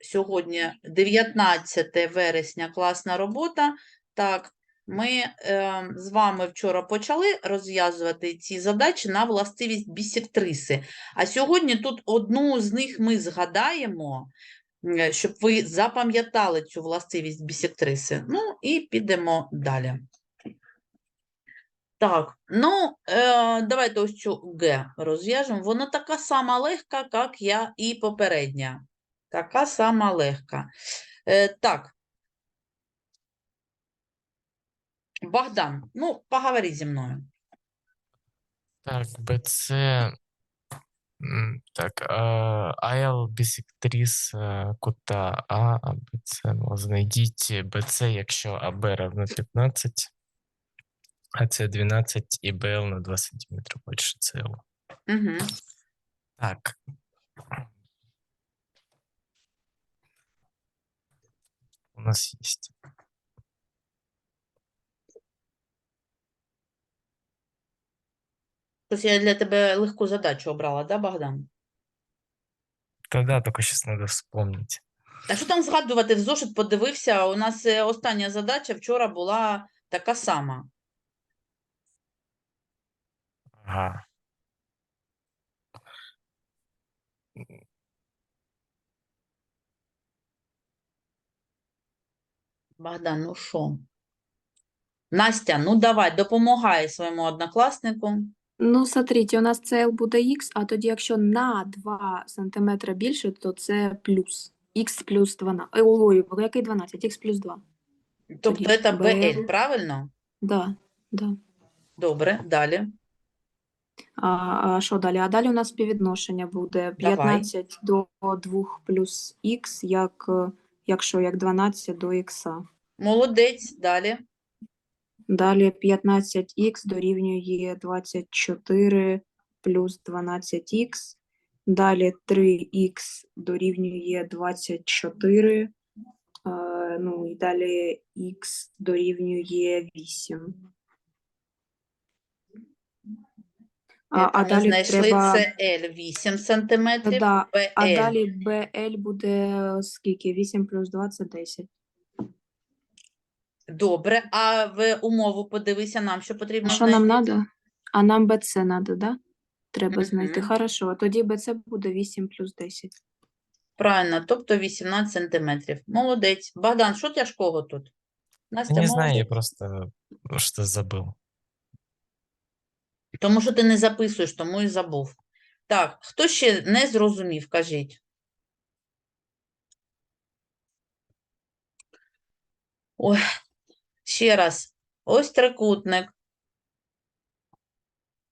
сьогодні 19 вересня, класна робота. Так, ми е, з вами вчора почали розв'язувати ці задачі на властивість бісектриси. А сьогодні тут одну з них ми згадаємо, е, щоб ви запам'ятали цю властивість бісектриси. Ну і підемо далі. Так, ну, е, давайте ось цю Г розв'яжемо. Вона така сама легка, як я і попередня. Така сама легка. Е, так. Богдан, ну, поговори зі мною. Так, БЦ. Так, а, АЛ бісектрис е, кута А, а БЦ, ну, знайдіть БЦ, якщо АБ равно 15, АЦ 12 і БЛ на 2 см більше ЦЛ. Угу. Так. Нас есть. Ось я для тебе легку задачу обрала, да, Богдан? Тогда только сейчас надо вспомнить. А що там згадувати? В зошит подивився, у нас е, остання задача вчора була така сама. Ага. Богдан, ну що? Настя, ну давай, допомагай своєму однокласнику. Ну, смотрите, у нас CL буде X, а тоді, якщо на 2 см більше, то це плюс. X плюс 12. Ой, ой, ой, який 12? X плюс 2. Тобто Тоді це BL, BL. правильно? Да, да. Добре, далі. А, а що далі? А далі у нас співвідношення буде Давай. 15 до 2 плюс X, як, е, якщо як 12 до X. Молодець, далі. Далі 15х дорівнює 24 плюс 12х. Далі 3х дорівнює 24. е, Ну і далі х дорівнює 8. А, а ми далі знайшли треба. це L 8 сантиметрів, Да, а BL. далі BL буде скільки? 8 плюс 2 це 10. Добре, а в умову подивися нам, що потрібно А що нам знайти. треба? А нам BC треба, да? Треба знайти. Мгм. Хорошо, тоді BC буде 8 плюс 10. Правильно, тобто 18 сантиметрів. Молодець. Богдан, що тяжкого тут? Настя, Я не знаю, я просто что забыл. Тому що ти не записуєш, тому і забув. Так, хто ще не зрозумів, кажіть. Ой, ще раз. Ось трикутник.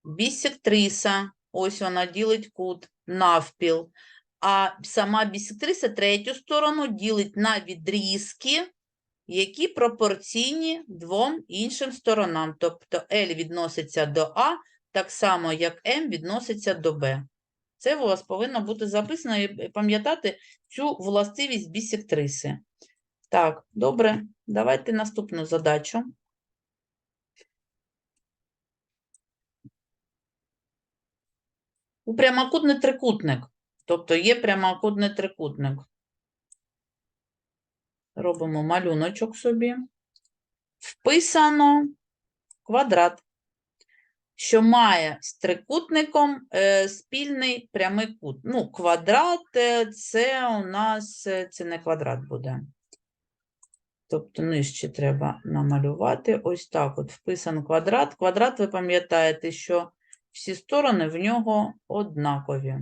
Бісектриса. Ось вона ділить кут навпіл. А сама бісектриса третю сторону ділить на відрізки, які пропорційні двом іншим сторонам. Тобто L відноситься до А, так само, як М відноситься до Б. Це у вас повинно бути записано і пам'ятати цю властивість бісектриси. Так, добре, давайте наступну задачу. У прямокутний трикутник. Тобто є прямокутний трикутник. Робимо малюночок собі. Вписано квадрат, що має з трикутником е, спільний прямий кут. Ну, квадрат е, це у нас е, це не квадрат буде. Тобто нижче треба намалювати. Ось так от вписан квадрат. Квадрат, ви пам'ятаєте, що всі сторони в нього однакові.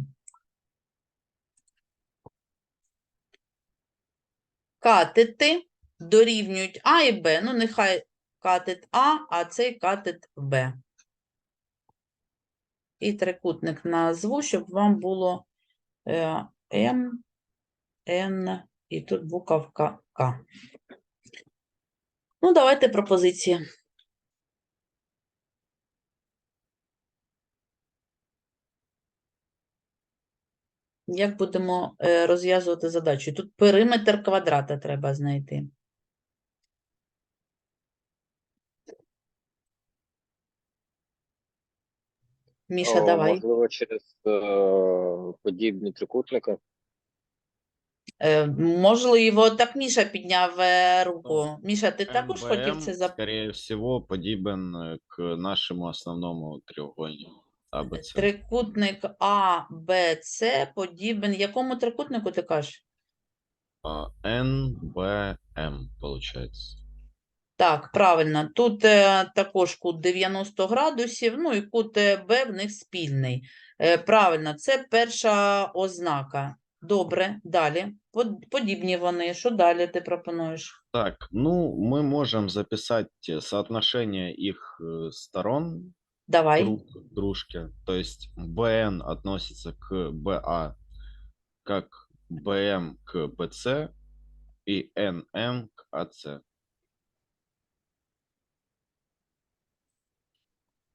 Катети дорівнюють А і Б. Ну, нехай катет А, а цей катет Б. І трикутник назву, щоб вам було е, М, Н і тут буковка К. Ну, давайте пропозиції. Як будемо е, розв'язувати задачу? Тут периметр квадрата треба знайти. Міша, О, давай. Можливо, через е, подібні трикутники. Е, можливо, так Міша підняв е, руку. Міша, ти також хотів це зап... скорее всего, подібен э, к нашему основному треугольнику АБЦ. Трикутник А, Б, С подібен. Якому трикутнику ти кажеш? А, НБМ, получается. Так, правильно. Тут е, також кут 90 градусів, ну і кут е, Б в них спільний. Е, правильно, це перша ознака. Добре, далі. Под- Подібні вони. Що далі ти пропонуєш? Так, ну, мы можем записать э, соотношение их э, сторон Давай. друг к дружке. То есть БН относится к БА как БМ к БЦ и НМ к АЦ.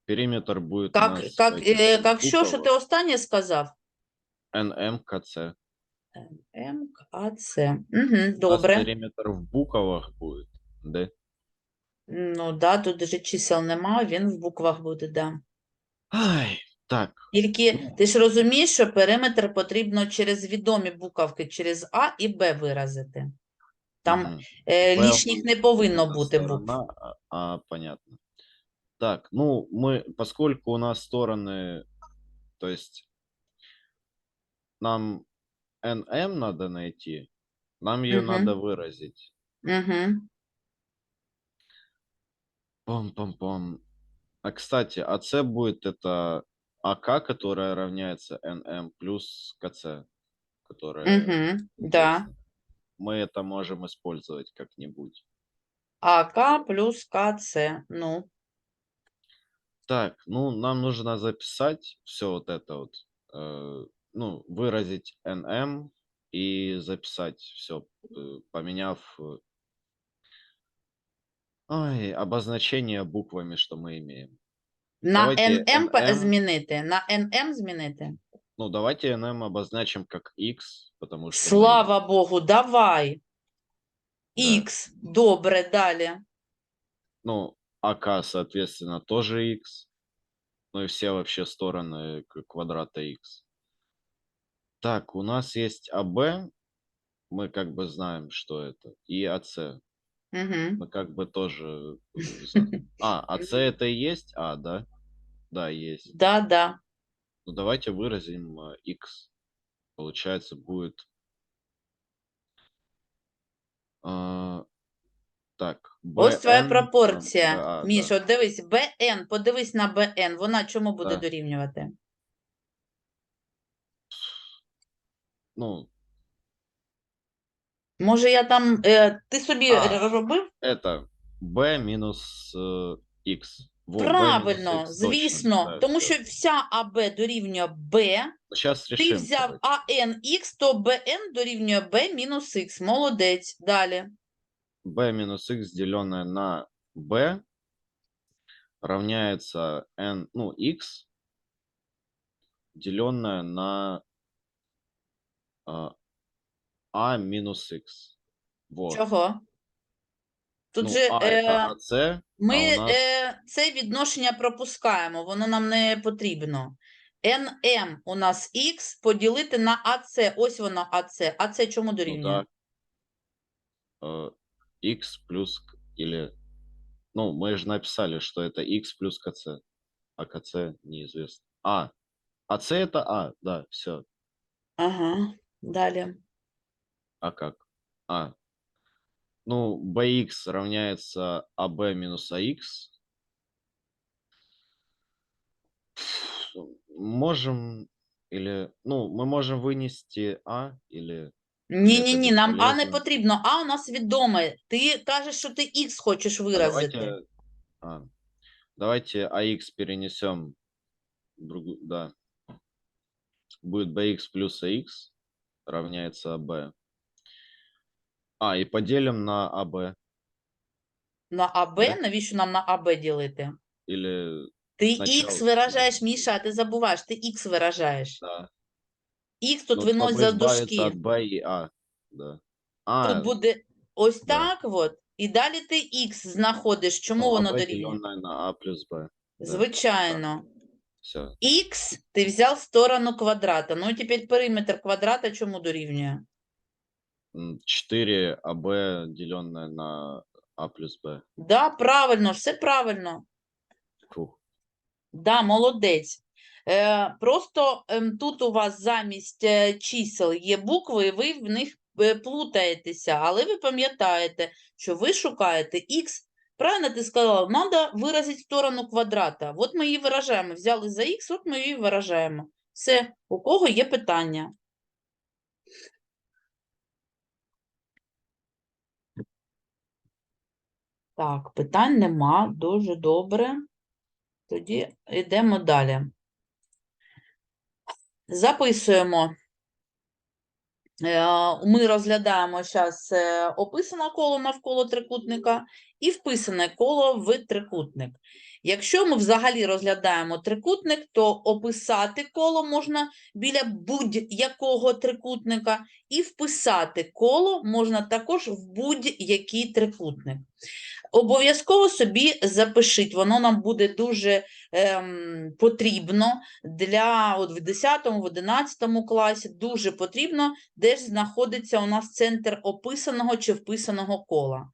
Периметр будет у Как, нас как, е, як що, що ти останнє сказав? НМ к АЦ. М, К, А, С. Угу, У нас добре. периметр в буквах будет, да? Ну, да, тут же чисел нема, він в буквах буде, да. Ай, так, Тільки ти ж розумієш, що периметр потрібно через відомі буковки, через А і Б виразити. Там мгм. е, Б лишніх не повинно бути букв. сторона, а, а, понятно. Так, ну, мы, поскольку у нас стороны, то есть нам NM надо найти, нам ее Мгм. надо выразить. Угу. Пам-пам-пам. А, кстати, АЦ будет это АК, которая равняется NM плюс КЦ, которая... Угу. Да. Мы это можем использовать как-нибудь. АК плюс КЦ. Ну, Так, ну, нам нужно записать все вот это вот, э, ну, выразить NM и записать все, поменяв э, ай, обозначение буквами, что мы имеем. на Давайте НМ по- NM. змінити. На НМ змінити. Ну, давайте NM обозначим как X, потому что мы- Слава Богу, давай. Да. Х. Добре, далі. ну, АК, соответственно, тоже X. Ну и все вообще стороны квадрата X. Так, у нас есть АБ, мы как бы знаем, что это, и АЦ. Угу. Мы как бы тоже... э, А, АЦ это и есть А, да? Да, есть. Да, да. Ну, давайте выразим э, X. Получается, будет... а, Так, Ось твоя BN, пропорція. да, да. Міш, от дивись, БН, подивись на БН. Вона чому буде Да. дорівнювати? Ну, Може, я там. Е, ти собі А. р- робив? это b минус э, x. Во, b минус Правильно, x, точно, звісно. да, тому всё. що вся АБ дорівнює Б. Сейчас Ти решим. взяв короче. АНХ, то БН дорівнює Б мінус Х. Молодець. Далі. b минус x, деленное на b, равняется n, ну, x, деленное на а, минус x. Вот. Чого? Тут ну, же а е, это ac, ми а нас- е, це відношення пропускаємо, воно нам не потрібно. НМ у нас Х поділити на АЦ. Ось воно АЦ. АЦ чому ну, дорівнює? э, x плюс, или, ну, мы же написали, что это x плюс kc, а kc неизвестно. А, ac это а, да, все. Ага. Далі. А как? А. Ну, bx равняется ab минус ax. Можем или, ну, мы можем вынести а или Ні, це ні, ні, нам А не безполезно. потрібно. А у нас відоме. Ти кажеш, що ти Х хочеш а виразити. давайте, а, давайте ax перенесем, в другу- да, будет bx плюс ax равняется ab. А, и поделим на ab На АБ, Да. навіщо нам на АБ ділити? или, Ти Спочатку Х виражаєш, спочатку. Міша, ти забуваєш, ти Х виражаєш. да. Х тут винось за дужки. от a, да. А, Тут буде ось да. так от. І далі ти Х знаходиш. Чому ну, воно AB дорівнює? на a плюс b. да. Звичайно. Все. Х ти взяв сторону квадрата. Ну і тепер периметр квадрата чому дорівнює? 4 АБ, деленное на А плюс Б. Да, правильно, все правильно. Фух. Да, молодець. Е, просто ем, тут у вас замість е, чисел є букви, і ви в них е, плутаєтеся, але ви пам'ятаєте, що ви шукаєте х. Правильно ти сказала, треба виразити сторону квадрата. От ми її виражаємо. Взяли за х, от ми її виражаємо. Все, у кого є питання? Так, питань нема. Дуже добре. Тоді йдемо далі. Записуємо. Е, Ми розглядаємо зараз описане коло навколо трикутника і вписане коло в трикутник. Якщо ми взагалі розглядаємо трикутник, то описати коло можна біля будь-якого трикутника, і вписати коло можна також в будь-який трикутник. Обов'язково собі запишіть, воно нам буде дуже ем, потрібно для от в 10 в 11 класі, дуже потрібно, де ж знаходиться у нас центр описаного чи вписаного кола.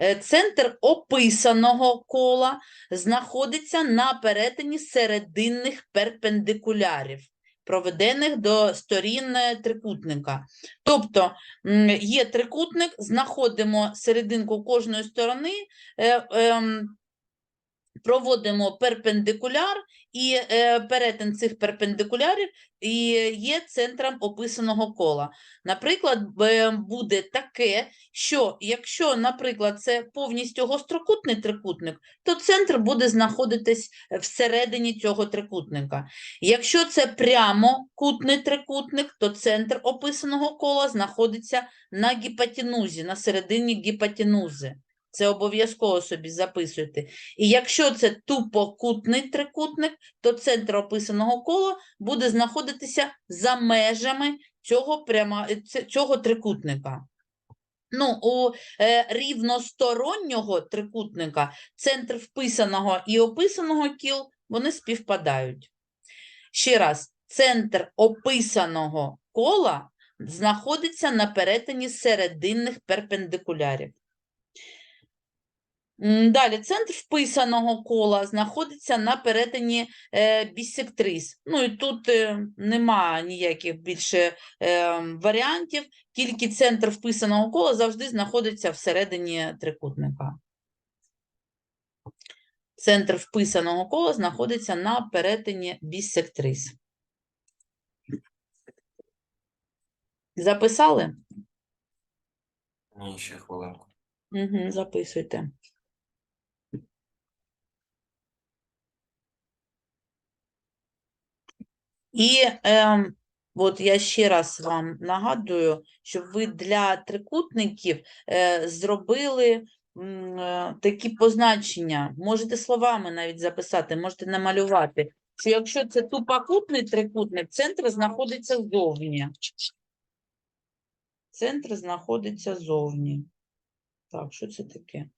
Е, Центр описаного кола знаходиться на перетині серединних перпендикулярів, проведених до сторін е, трикутника. Тобто є трикутник, знаходимо серединку кожної сторони, е, ем, проводимо перпендикуляр, і е, перетин цих перпендикулярів і є центром описаного кола. Наприклад, буде таке, що якщо, наприклад, це повністю гострокутний трикутник, то центр буде знаходитись всередині цього трикутника. Якщо це прямокутний трикутник, то центр описаного кола знаходиться на гіпотенузі, на середині гіпотенузи. Це обов'язково собі записуйте. І якщо це тупокутний трикутник, то центр описаного кола буде знаходитися за межами цього, прямо, цього трикутника. Ну, у е, рівностороннього трикутника центр вписаного і описаного кіл вони співпадають. Ще раз, центр описаного кола знаходиться на перетині серединних перпендикулярів. Далі, центр вписаного кола знаходиться на перетині е, бісектрис. Ну і тут е, нема ніяких більше е, варіантів, тільки центр вписаного кола завжди знаходиться всередині трикутника. Центр вписаного кола знаходиться на перетині бісектрис. Записали? Ні, ще хвилинку. Угу, записуйте. І ем, от я ще раз вам нагадую, щоб ви для трикутників е, зробили е, такі позначення. Можете словами навіть записати, можете намалювати, що якщо це тупокутний трикутник, центр знаходиться ззовні. Центр знаходиться ззовні. Так, що це таке?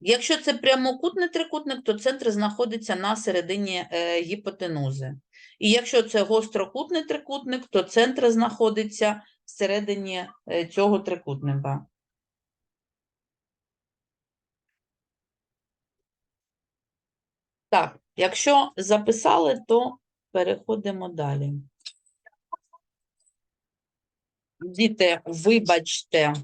Якщо це прямокутний трикутник, то центр знаходиться на середині е, гіпотенузи. І якщо це гострокутний трикутник, то центр знаходиться всередині е, цього трикутника. Так, якщо записали, то переходимо далі. Діти, вибачте.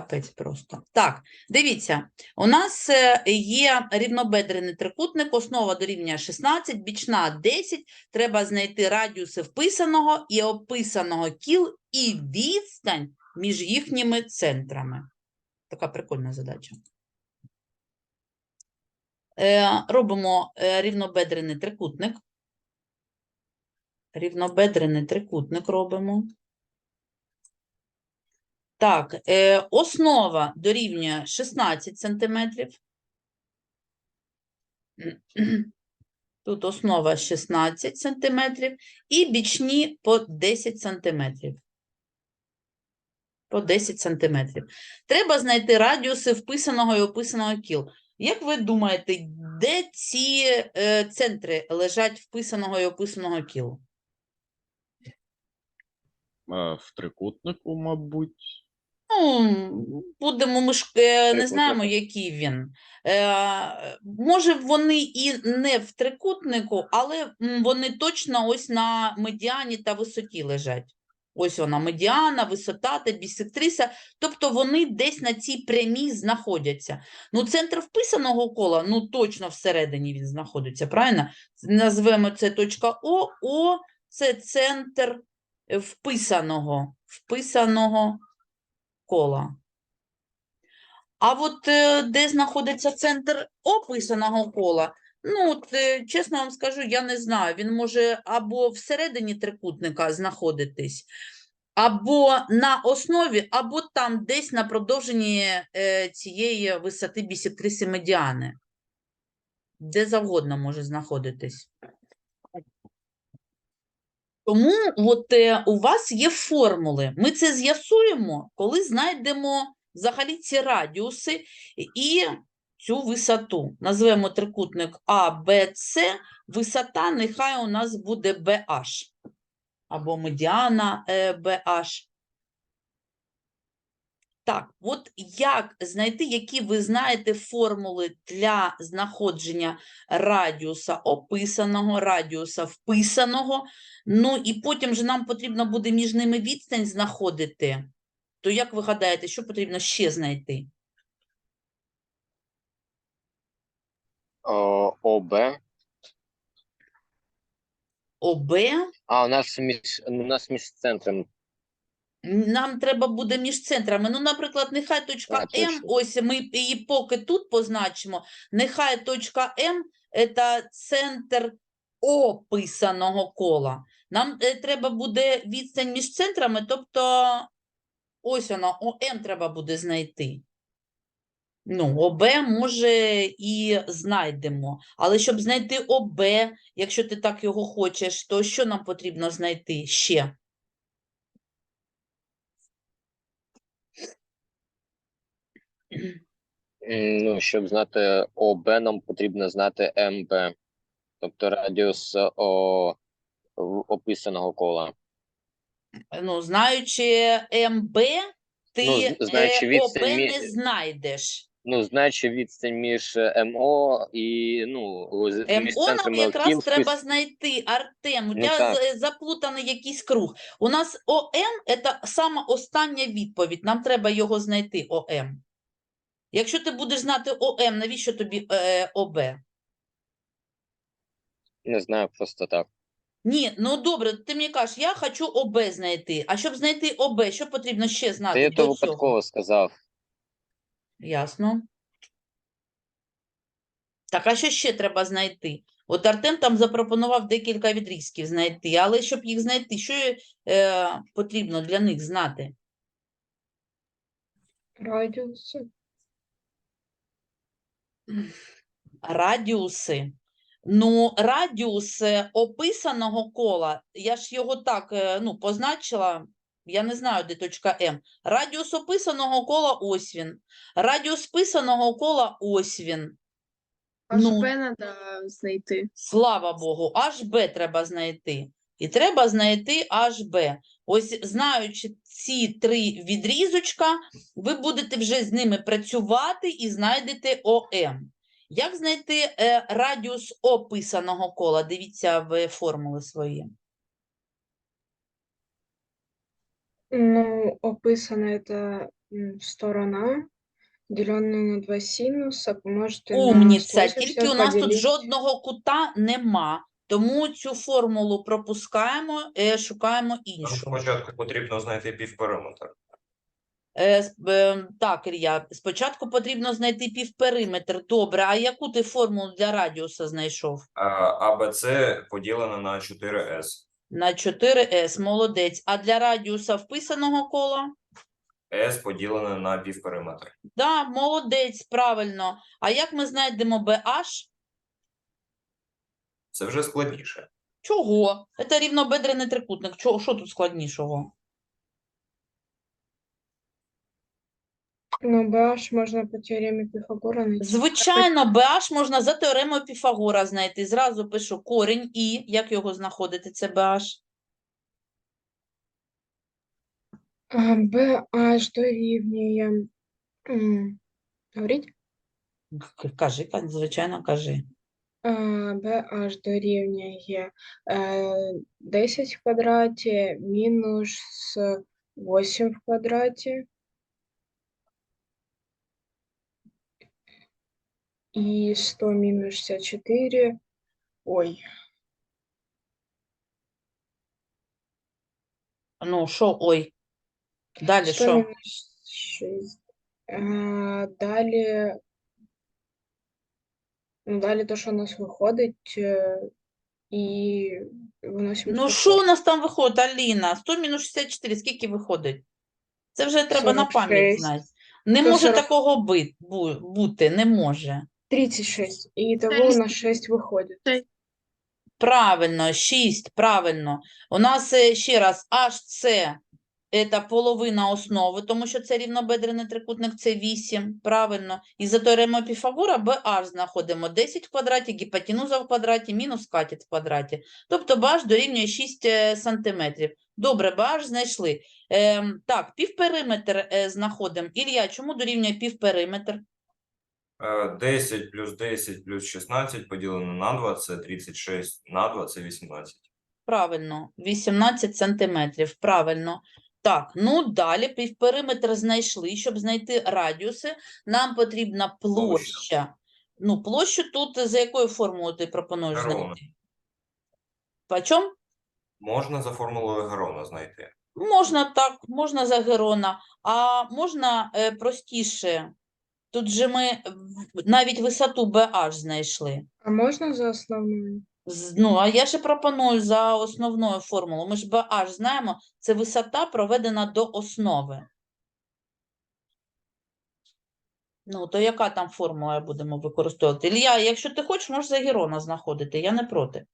Капець просто. Так, дивіться, у нас е, є рівнобедрений трикутник, основа дорівнює 16, бічна 10. Треба знайти радіуси вписаного і описаного кіл і відстань між їхніми центрами. Така прикольна задача. Е, робимо е, рівнобедрений трикутник. Рівнобедрений трикутник робимо. Так, е, основа дорівнює 16 сантиметрів. Тут основа 16 сантиметрів і бічні по 10 сантиметрів. По 10 сантиметрів. Треба знайти радіуси вписаного і описаного кіл. Як ви думаєте, де ці е, центри лежать вписаного і описаного кіл? А, в трикутнику, мабуть. Ну, будемо ми ж е, не знаємо, який він. Е, може, вони і не в трикутнику, але м, вони точно ось на медіані та висоті лежать. Ось вона, медіана, висота та бісектриса. Тобто вони десь на цій прямій знаходяться. Ну, центр вписаного кола, ну точно всередині він знаходиться, правильно? Назвемо це точка О. О це центр е, вписаного, вписаного кола. А от е, де знаходиться центр описаного кола, ну, от, е, чесно вам скажу, я не знаю. Він може або всередині трикутника знаходитись, або на основі, або там десь на продовженні е, цієї висоти бісектриси медіани. Де завгодно може знаходитись. Тому от, е, у вас є формули. Ми це з'ясуємо, коли знайдемо взагалі ці радіуси і цю висоту. Назвемо трикутник А, Б, С. Висота нехай у нас буде BH. Або медіана е, BH. Так, от як знайти, які ви знаєте формули для знаходження радіуса описаного, радіуса вписаного, ну і потім же нам потрібно буде між ними відстань знаходити. То як ви гадаєте, що потрібно ще знайти? О, ОБ. ОБ, А, у нас між, у нас між центром. Нам треба буде між центрами. Ну, наприклад, нехай точка А, М, точно. ось ми її поки тут позначимо, нехай точка М – це центр описаного кола. Нам е, треба буде відстань між центрами, тобто ось вона, ОМ треба буде знайти. Ну, ОБ, може, і знайдемо. Але щоб знайти ОБ, якщо ти так його хочеш, то що нам потрібно знайти ще? Ну, щоб знати ОБ, нам потрібно знати МБ. Тобто радіус о, описаного кола. Ну, знаючи МБ, ти Ну, знаючи е, відстань ОБ мі- не знайдеш. Ну, знаючи відстань між е, МО і ну, з- між МО нам якраз кіл треба знайти, Артем. У Ну, тебе так. з- заплутаний якийсь круг. У нас ОМ – це сама остання відповідь. Нам треба його знайти, ОМ. Якщо ти будеш знати ОМ, навіщо тобі е, ОБ? Не знаю, просто так. Ні, ну добре, ти мені кажеш, я хочу ОБ знайти. А щоб знайти ОБ, що потрібно ще знати я до то цього? випадково сказав. Ясно. Так, а що ще треба знайти? От Артем там запропонував декілька відрізків знайти, але щоб їх знайти, що е, потрібно для них знати? Радіуси. Радіуси. Ну, радіус описаного кола, я ж його так е, ну, позначила, я не знаю, де точка М. Радіус описаного кола ось він. Радіус писаного кола ось він. Ну. HB треба знайти. Слава Богу, HB треба знайти. І треба знайти HB. Ось знаючи ці три відрізочка, ви будете вже з ними працювати і знайдете ОМ. Як знайти е, радіус описаного кола? Дивіться в формули свої. Ну, описано это сторона, деленная на два синуса, помножить на Умніця, 180, тільки у нас тут жодного кута нема, тому цю формулу пропускаємо, е, шукаємо Нам іншу. спочатку потрібно знайти півпериметр. Е, е, так, Ілля, спочатку потрібно знайти півпериметр. Добре, а яку ти формулу для радіуса знайшов? АБЦ поділено на 4С. На 4С, молодець. А для радіуса вписаного кола? С поділено на півпериметр. Да, молодець, правильно. А як ми знайдемо BH? Це вже складніше. Чого? Це рівнобедрений трикутник. Чого? Що тут складнішого? Ну, BH можна по теоремі Піфагора знайти. Звичайно, BH можна за теоремою Піфагора знайти. Зразу пишу корінь і як його знаходити, це BH? А, BH дорівнює. м, Говоріть? К- Кажи, ка- звичайно, кажи. BH дорівнює е, 10 в квадраті мінус 8 в квадраті. І 100 мінус 64. Ой, Ну, що, ой. Далі 100 що? мінус 6. Е, Далі. Ну, далі то, що у нас виходить, е, і виносимо Ну, що у нас там виходить, Аліна? 100 мінус 64, скільки виходить? Це вже треба на пам'ять знати. Не То може 40. такого бит, бу- бути, не може. 36. І того у нас 6 виходить. Правильно, 6, правильно. У нас е, ще раз HC це половина основи, тому що це рівнобедрений трикутник, це 8, правильно. І за теоремою Піфагора BH знаходимо 10 в квадраті, гіпотенуза в квадраті, мінус катет в квадраті. Тобто BH дорівнює 6 е, сантиметрів. Добре, BH знайшли. Ем, так, півпериметр е, знаходимо. Ілля, чому дорівнює півпериметр? Е, 10 плюс 10 плюс 16 поділено на 2 – це 36, на 2 – це 18. Правильно, 18 сантиметрів. Правильно. Так, ну далі півпериметр знайшли. Щоб знайти радіуси, нам потрібна площа. Ну, площу тут за якою формулою ти пропонуєш Герона. знайти? Почом? Можна за формулою Герона знайти. Можна так, можна за Герона, а можна е, простіше. Тут же ми навіть висоту BH знайшли. А можна за основною? Ну, а я ще пропоную за основною формулою. Ми ж BH знаємо, це висота проведена до основи. Ну, то яка там формула будемо використовувати? Ілля, якщо ти хочеш, можеш за Герона знаходити, я не проти.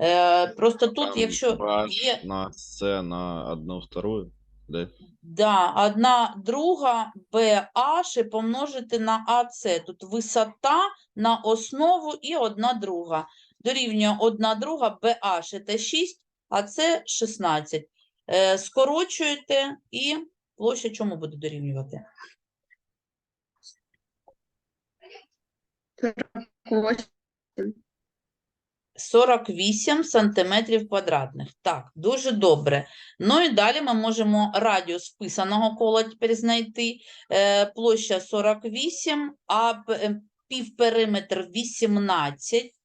Е, просто тут, Там якщо є на С на одну вторую, да? да, одна друга BH і помножити на AC. Тут висота на основу і одна друга. Дорівнює одна друга BH це 6, а це 16. Е, скорочуєте і площа чому буде дорівнювати? 48 сантиметрів квадратних. Так, дуже добре. Ну і далі ми можемо радіус вписаного кола тепер знайти. Е, площа 48, а півпериметр 18.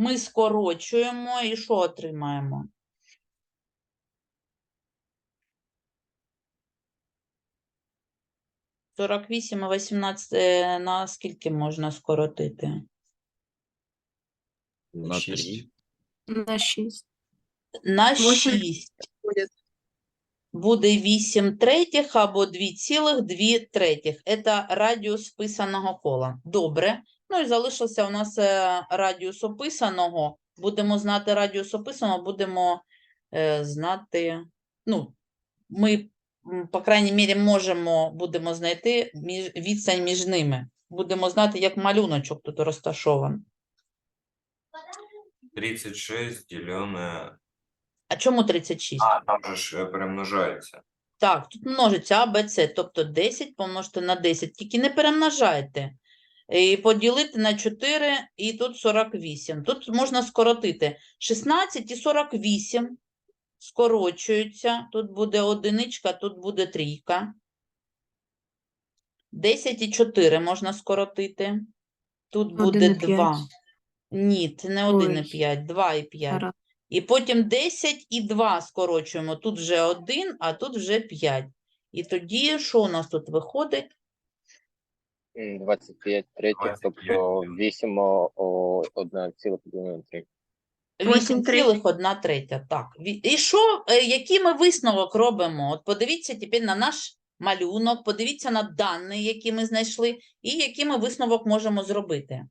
Ми скорочуємо і що отримаємо? Сорок вісім і 18 е, на скільки можна скоротити? На Шесть. 3. На 6. На Восемь 6. будет. буде 8 третіх або 2,2 третіх. Це радіус вписаного кола. Добре. Ну і залишився у нас е, радіус описаного. Будемо знати радіус описаного, будемо е, знати, ну, ми, по крайній мірі, можемо, будемо знайти між, відстань між ними. Будемо знати, як малюночок тут розташований. 36 ділене... А чому 36? А, там же ж е, перемножається. Так, тут множиться А, Б, С, тобто 10 помножити на 10, тільки не перемножайте. І поділити на 4, і тут 48. Тут можна скоротити 16 і 48 скорочуються. Тут буде одиничка, тут буде трійка. 10 і 4 можна скоротити. Тут буде Один 2. Ні, це не 1 і 5, 2 і 5. І потім 10 і 2 скорочуємо. Тут вже 1, а тут вже 5. І тоді, що у нас тут виходить? М, 25 третіх, тобто 8 о, о, 1 ціла поділено на 3. 8 третіх. 8,1 третя. Так. І що, е, який ми висновок робимо? От подивіться тепер на наш малюнок, подивіться на дані, які ми знайшли, і який ми висновок можемо зробити.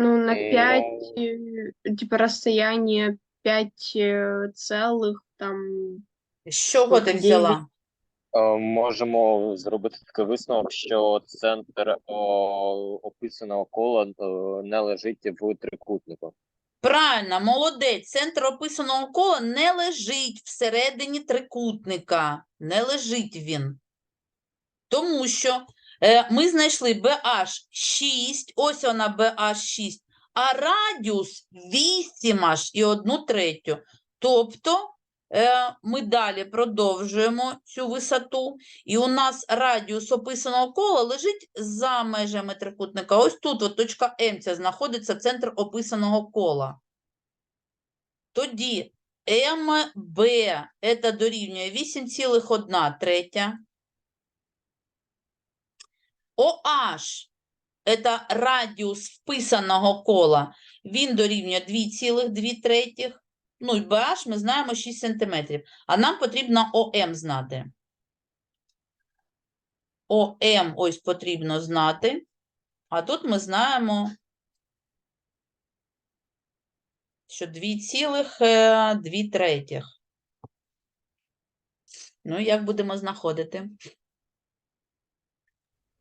Ну, на Э, 5, типа, расстояние 5 целых, там, З чого ти взяла? Е, Можемо зробити такий висновок, що центр о, описаного кола е, не лежить в трикутнику. Правильно, молодець. Центр описаного кола не лежить всередині трикутника. Не лежить він. Тому що ми знайшли BH 6, ось вона BH 6, а радіус 8 аж і 1 третю. Тобто е, ми далі продовжуємо цю висоту, і у нас радіус описаного кола лежить за межами трикутника. Ось тут, от точка М, ця знаходиться центр описаного кола. Тоді МБ це дорівнює 8,1 третя. OH – це радіус вписаного кола, він дорівнює 2,2 третіх. Ну і BH ми знаємо 6 см. А нам потрібно ОМ знати. ОМ ось потрібно знати. А тут ми знаємо, що 2,2 третіх. Ну, як будемо знаходити?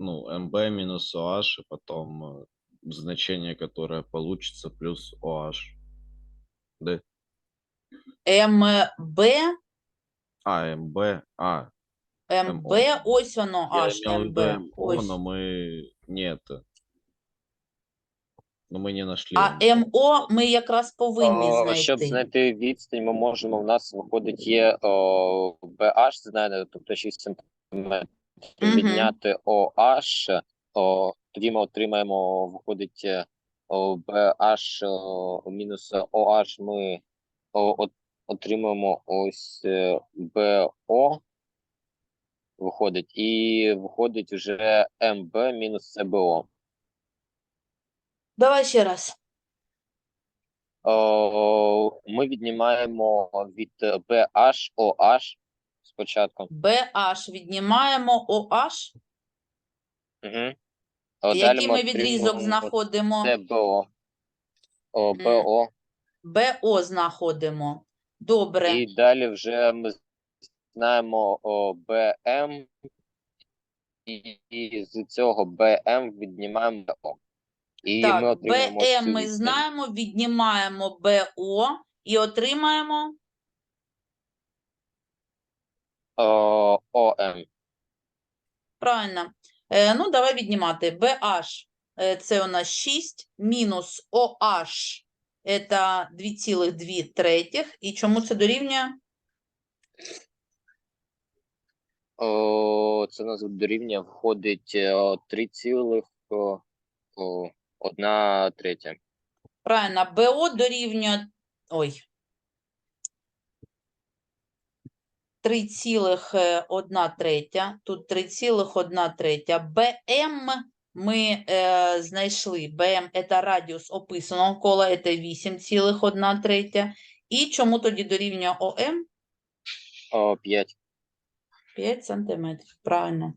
Ну, MB минус OH, и потом э, значение, которое получится, плюс OH. Да? МБ, А, МБ, а, МБ, МО. ось воно я аж имел в МБ. виду МО, Ось. но мы не это. Но мы не нашли. А МО. МО ми якраз повинні О, Щоб знайти. знайти відстань, ми можемо, у нас виходить є о, BH, знайде, тобто 6 см, Мгм. відняти OH, о, тоді ми отримаємо, виходить, е, BH мінус OH, ми о, от, отримаємо ось е, BO, виходить, і виходить вже MB мінус CBO. Давай ще раз. Ми віднімаємо від BH OH спочатку. BH віднімаємо OH. Угу. Який ми відрізок знаходимо? Це БО. О. БО. БО знаходимо. Добре. І далі вже ми знаємо о, БМ. І, і з цього БМ віднімаємо БО. І Так, отримаємо БМ ми знаємо, віднімаємо БО і отримаємо О, ОМ. Правильно. Е, ну, давай віднімати. BH е, це у нас 6, мінус OH це 2,2 третіх. І чому це дорівнює? О, це у нас дорівнює входить 3,1 третя. Правильно, БО дорівнює. Ой. 3,1 третя. Тут 3,1 третя. БМ ми е, знайшли. БМ – це радіус описаного кола, це 8,1 третя. І чому тоді дорівнює ОМ? О, 5. 5 сантиметрів, правильно.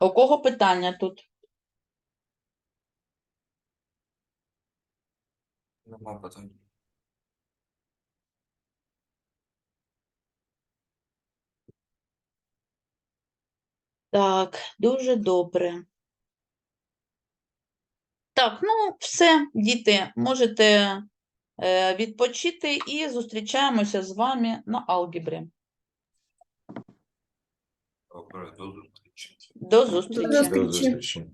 У кого питання тут? Нема питань. Так, дуже добре. Так, ну все, діти, можете е, відпочити і зустрічаємося з вами на алгебрі. Добре, до зустрічі. До зустрічі. зустрічі. До зустрічі.